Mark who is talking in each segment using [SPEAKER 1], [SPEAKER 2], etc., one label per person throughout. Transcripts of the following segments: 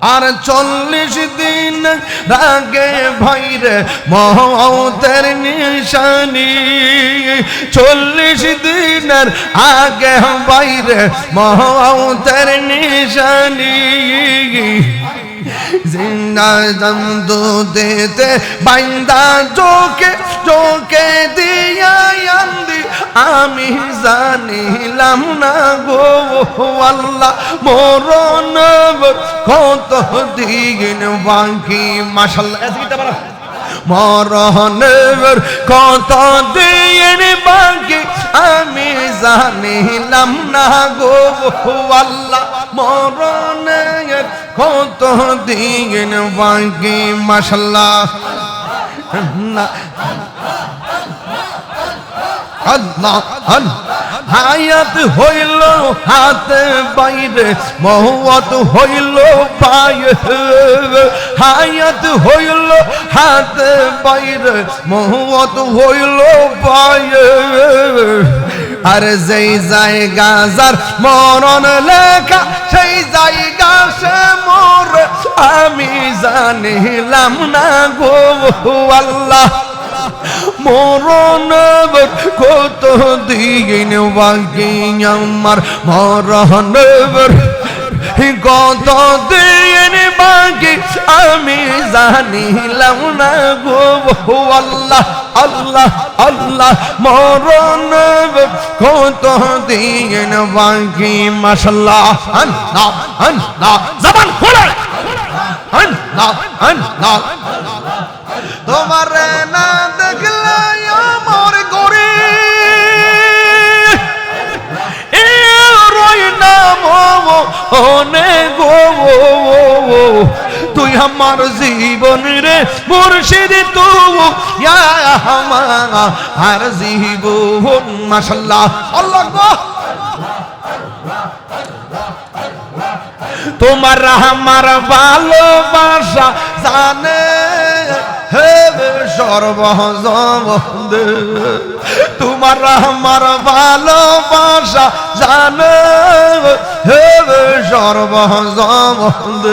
[SPEAKER 1] আর চল্লিশ দিন রাগে ভাইরে মহতের নিশানি। চল্লিশ দিনের আগে বাইরে মহতের নিশানি। জিন্দা জমদু দেতে বাইন্দা চোখে চোখে দিয়া আন্দি আমি জানিলাম না গো। আল্লাহ, মরণ কত দিন বাকি বলো মরণের কত দিন বাকি, আমি জানিলাম না গো। আল্লাহ মরণের কত দিন বাকি মাশাল্লাহ না আল্লাহ হায়াত হইল হাতে বাইরে মহত হইল পায়ে হায়াত হইল হাতে বাইরে মহত হইল পায়ে আর যেই জায়গা যার মরণ লেখা, সেই জায়গা সে মোর, আমি জানিলাম না গো আল্লাহ। মরণ কত দিন বাকি আমার মরণ কত দিন বাকি আমি জানিলাম না গো আল্লাহ আল্লাহ আল্লাহ। মরণ কত দিন বাকি মাসাল্লাহ আল্লাহ আল্লাহ। জবান খোলা। আল্লাহ আল্লাহ। তোমার না দেখলে অনে গো তুই আমার জীবন রে মুর্শিদ তু। আমার জীবন গো তোমার আমার ভালোবাসা জানে হে সর্বজবন্দ তোমার আমার ভালোবাসা জানে। হে সর্বজবন্দ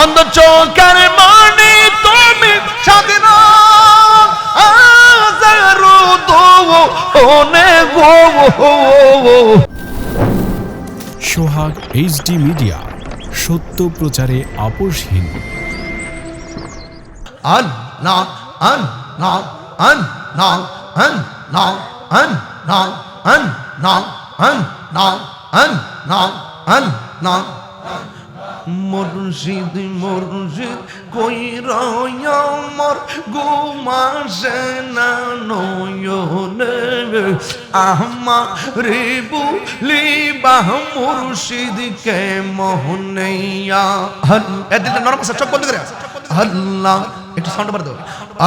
[SPEAKER 1] অন্ধ চোখের মানে তুমি স্বাধীন। আজারু দো ওনে গো।
[SPEAKER 2] সোহাগ এইচডি মিডিয়া, সত্য প্রচারে আপোষহীন।
[SPEAKER 1] Allah, Allah, Allah, Allah, Allah, Allah, Allah, Allah, Allah, মুর্শিদ মুর্শিদ কই রয়মর গুমাসে না নয়নে। আহমা রেবু লিবাহ মুর্শিদ কে মোহনইয়া এদিকে নরম চোখ বন্ধ করে আল্লাহ একটু সাউন্ড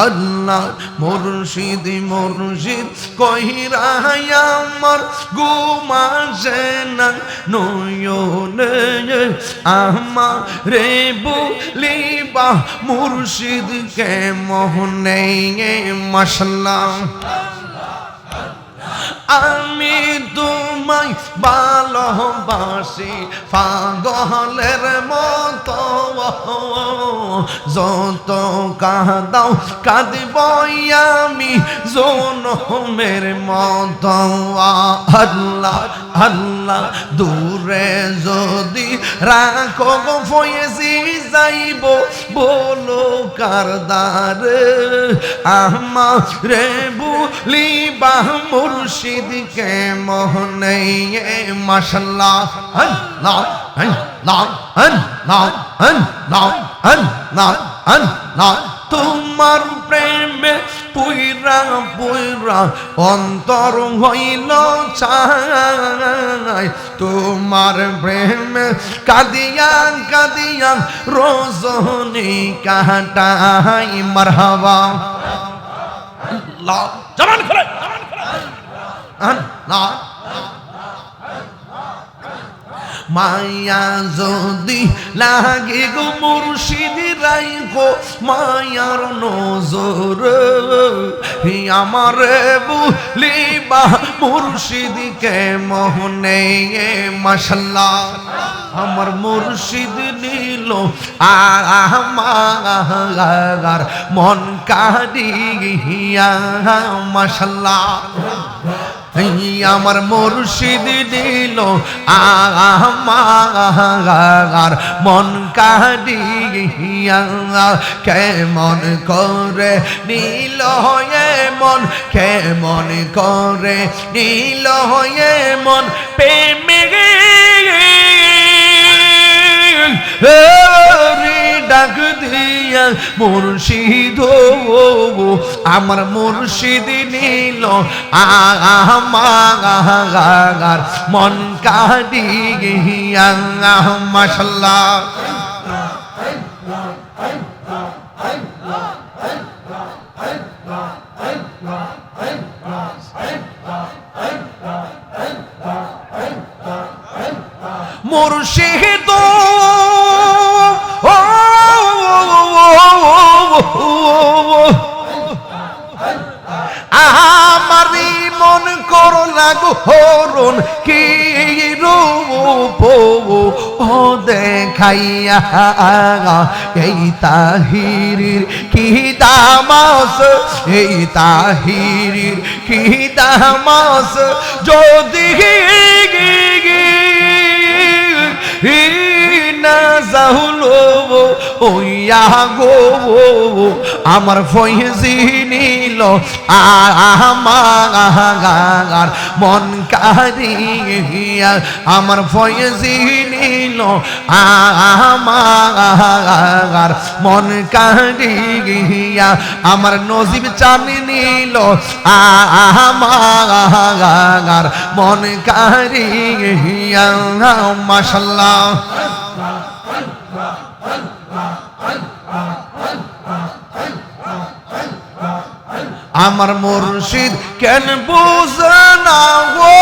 [SPEAKER 1] আল্লাহ মুর্শিদ মুর্শিদ, কহিরা আমার গুমাসে না নয়নে আমার রে বলিবা মুর্শিদ কে মোহনে মশলা আমি তোমায় ভালোবাসি, পাগলের মতো। যত কাঁদাও কাঁদিব আমি জনমের মতো। আল্লাহ আল্লাহ, দূরে যদি রাখো ফয়েছি যাইব বলো কারদার আমার রে ভুলি বাহ মুর্শিদ কে মোহনে মশলা হ্যাঁ, হ্যাঁ, হ্যাঁ, তোমার প্রেমে পুইরা পুইরা অন্তর হইল চাই তোমার প্রেমে কাদিয়া কাদিয়া রোজনি কাটাই মারহাবা। আল্লাহ। জবান খোলে। জবান খোলে না মায়া যদি লাগে গো মুর্শিদ রাইখো মায়ার নজর। আমার বুলিবা মুর্শিদকে মোহনে মাসাল্লাহ আমার মুর্শিদ নিল আমার মন কারিয়া এই আমার মুর্শিদ দিল আমার মন কাহিয়া কেমন করে নীল হয়ে মন, কেমন করে নীল হয়ে মন প্রেমে ডাক দিয়া মুর্শিদ আমার মুর্শিদ নিল আমার মন কাদি গিয়া মাসাল্লাহ মুর্শিদ আমারি মন কর লাগো কি রূপ ও দেখাইয়া এই তাহিরির কি দামাস, এই তাহিরির কি দামাস, যদি না জাহুলো ওইয়া গো আমার ফয়েজি নিল আমার মন কারিয়া আমার ফয়েজি নিল আমার মন কারিয়া আমার নজিব চানি নিল আমার মন কারিয়া মাসাল্লাহ আমার মুর্শিদ কেন বুঝে না গো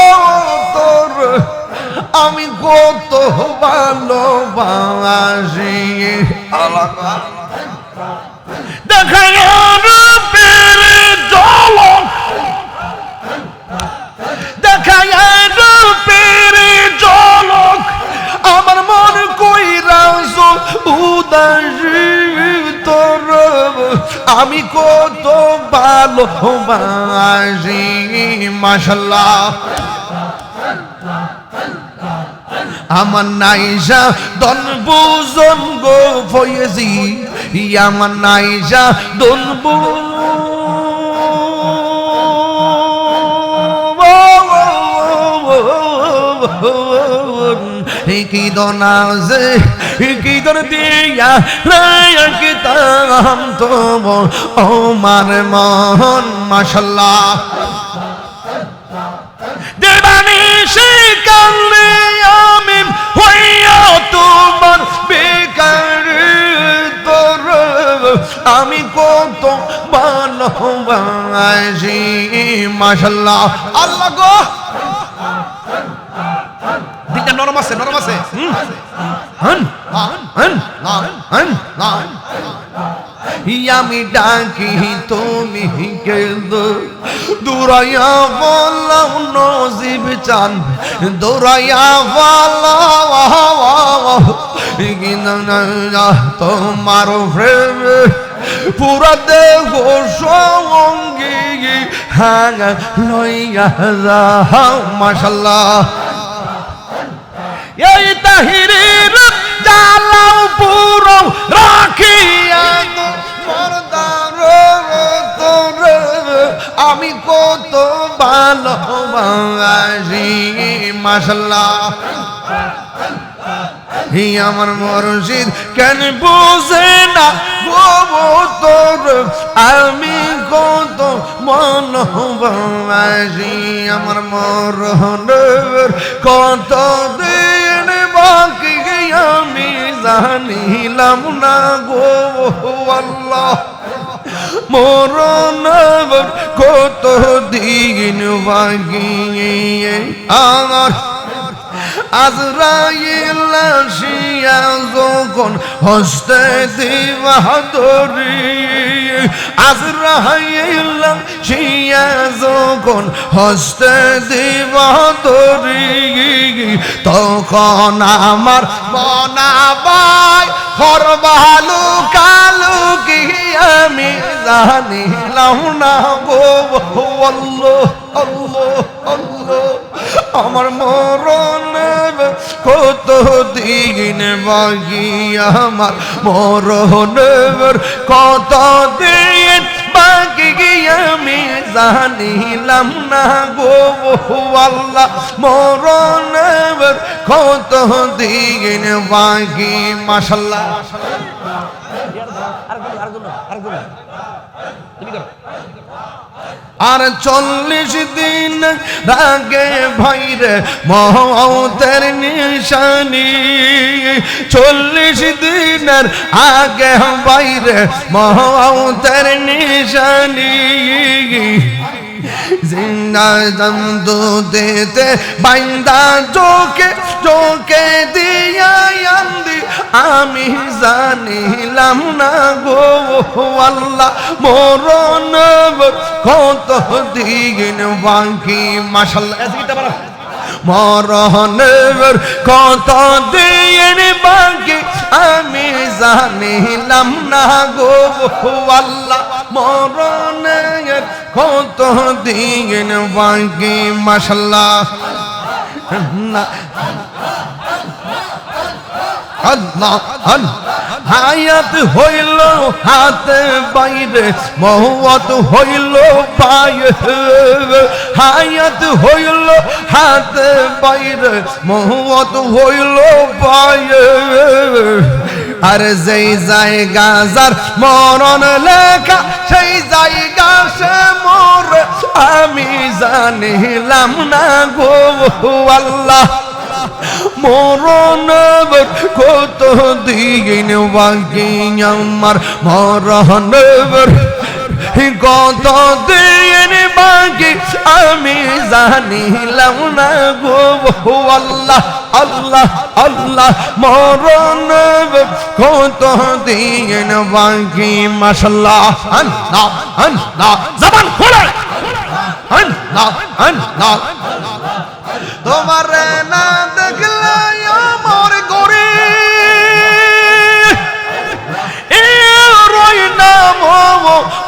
[SPEAKER 1] তোর? আমি কত ভালোবাসি। দেখাই রূপের জলক। দেখাই রূপের জলক। আমার মন কইরাস উদাসী। তোর আমি কত ভালোবাসি মাসাল্লাহ আমার নাইজা দন বুজন গো ফয়েজি আমার নাইজা দন কি দনাজে কি দর দিয়া রায়কে তাম তো ও মার মন মাশাল্লাহ দেবানি সে কালে আমি হইয়া তোমার বেকার তোর আমি কত ভালোবাসি মাশাল্লাহ আল্লাহ নরম আছে নরম আছে। আমি ডাকি, তুমি কেন্দ দূরাইয়া বললাম নজিব চান। দূরাইয়া বললাম তোমার প্রেম। পুরা দেহ সঙ্গী হ্যাঁ লইয়া এই তাহিরের জালাও পুরো রাখিয়া আমি কত ভালোবাসি মাসাল্লাহ হি আমার মরশিদ, কেন বুঝে না গো তোর? আমি কত ভালোবাসি, আমার মরহনের কত দিন বাকি আমি জানিলাম না গো আল্লাহ। মরণ কত দিন বাগিয়ে আমার আজরাইল আসিয়া যোগ যখন হস্তে দিবা ধরি আজরাইল শিয়া যখন হস্তে দিবা ধরি তখন আমার মনাবাই হরবালু কালু কি আমি জানিলাম না গো। আল্লাহ আল্লাহ আল্লাহ। আমার মরণের কত দিন বাকি আমার মরণের কত দিন বাকি আমি জানিলাম না গো আল্লাহ। মরণের কত দিন বাকি মাসাল্লাহ আর চল্লিশ দিন রাগে ভাইরে মহতের নিশানি। চল্লিশ দিনের আগে বাইরে মহতের নিশানি। জিন্দা জমদু দেতে বাইন্দা চোখে চোখে দিয়া আন্দি আমি জানিলাম না গো আল্লাহ, মরণ কত দিন বাকি মাসাল্লাহ মরণের কত দিন বাকি, আমি জানিলাম না গো আল্লাহ মরণের কত দিন বাকি মাসাল্লাহ হায়াত হইল হাতে বাইরে মহত হইল পায়ে হায়াত হইল হাতে বাইরে মহত হইল পায়ে আর যেই জায়গা যার মরণ লেখা, সেই জায়গা সে মোর, আমি জানিলাম না গো আল্লাহ। মরণ কত দিন বাকি আমার মরণ কত দিন বাকি আমি জানিলাম না গো আল্লাহ আল্লাহ আল্লাহ। মরণ কত দিন বাকি মাসাল্লাহ আল্লাহ আল্লাহ। জবান খোলা। আল্লাহ আল্লাহ। তোমার না দেখলে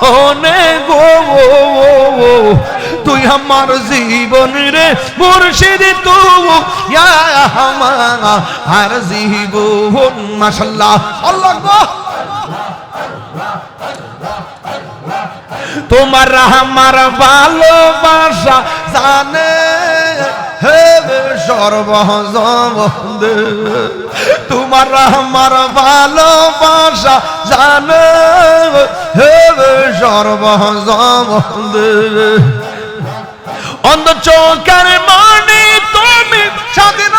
[SPEAKER 1] অনে গো তুই আমার জীবন রে মুর্শিদ, তু আর জীবন মাসাল্লাহ আল্লাহ তোমার আমার ভালোবাসা জানে হে সর্বজব তোমার আমার ভালোবাসা জানে। হে সর্বজব অন্ধ চোখের মানে তুমি স্বাধীন।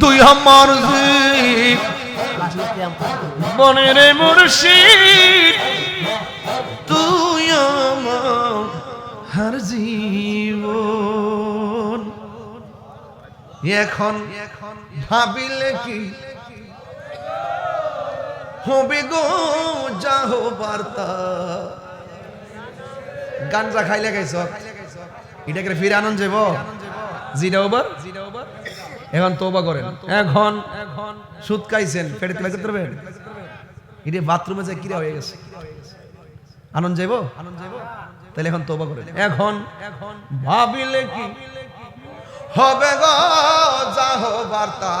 [SPEAKER 1] তুই আমার মনের মুর্শিদ। এখন ভাবিলে কি? হবে গো, যাহ বার্তা। গাঞ্জা খাইলে গাইছ? এটাকে ফিরে আনন্দ যাব জিরা ওবার? এখন তোবা করেন। এখন এখন সুদ খাইছেন পেটে তেলা করতে পারবেন? এটা বাথরুমে যায় কিরা হয়ে গেছে। আনন্দ যাইব আনন্দ যাইব তাহলে এখন তোবা করেন। এখন ভাবিলে কি? হবে গো, যাহ বার্তা।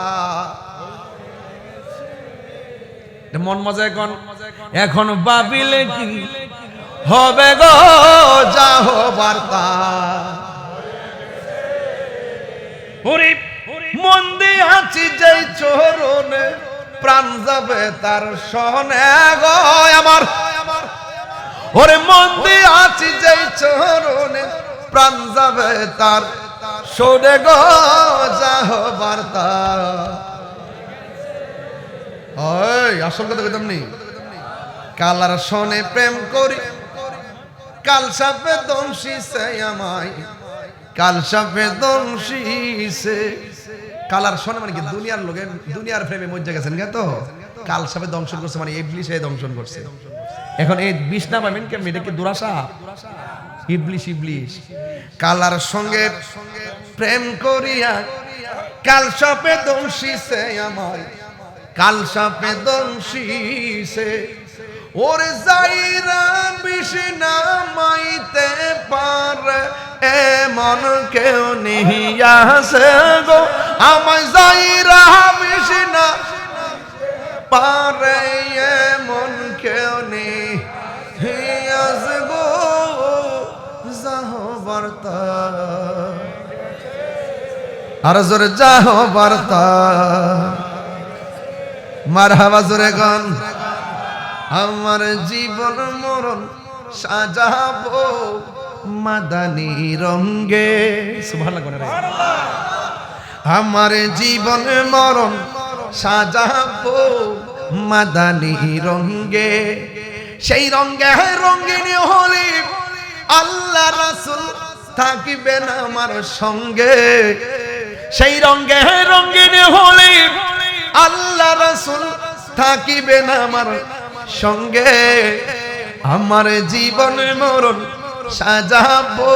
[SPEAKER 1] মন মজা এখন। এখন ভাবিলে কি? হবে গো, যাহ বার্তা। ওরে মন্দি আছি যেই চরণে প্রাণ যাবে তার সহনে গো আমার। ওরে মন্দি আছি যেই চরণে প্রাণ যাবে তার শোনে গো, যাহ বার্তা। আসল কথা কইতাম নি? কালার সনে প্রেম করি, কাল সাপে সে আমায়, কাল সাপে দংশিছে। কালার শোনে মানে কি, দুনিয়ার লোকে, দুনিয়ার প্রেমে মজ্জা গেছেন গে তো? কাল সাপে দংশন করছে মানে ইবলিশ এ দংশন করছে। এখন এই বিষ না পাবেন কেমনি? এটা কি দুরাশা? ইবলিশ ইবলিশ। কালার সঙ্গে প্রেম করিয়া, কাল সাপে দংশিছে আমায়, কাল সাপে দংশিছে। ওরে যাইরা বিষ নামাইতে পারে, এমন কেউ নিহিয়াছে গো। আমায় যাইরা বিষ না পারে, এমন কেউ নিহিয়াছে আর জোরে যাহ বার্তা। মার হাওয়া জোরে গান। আমার জীবন মরণ সাজাবো মাদানি রঙ্গে। আমার জীবন মরণ সাজাবো মাদানি রঙ্গে। সেই রঙ্গে রঙ্গিনী হলি আল্লাহ রাসুল থাকিবেন আমার সঙ্গে। সেই রঙ্গে রঙ্গিনী হলে আল্লাহ রাসুল থাকিবেন আমার সঙ্গে। আমার জীবন মরণ সাজাবো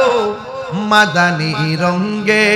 [SPEAKER 1] মাদানি রঙ্গে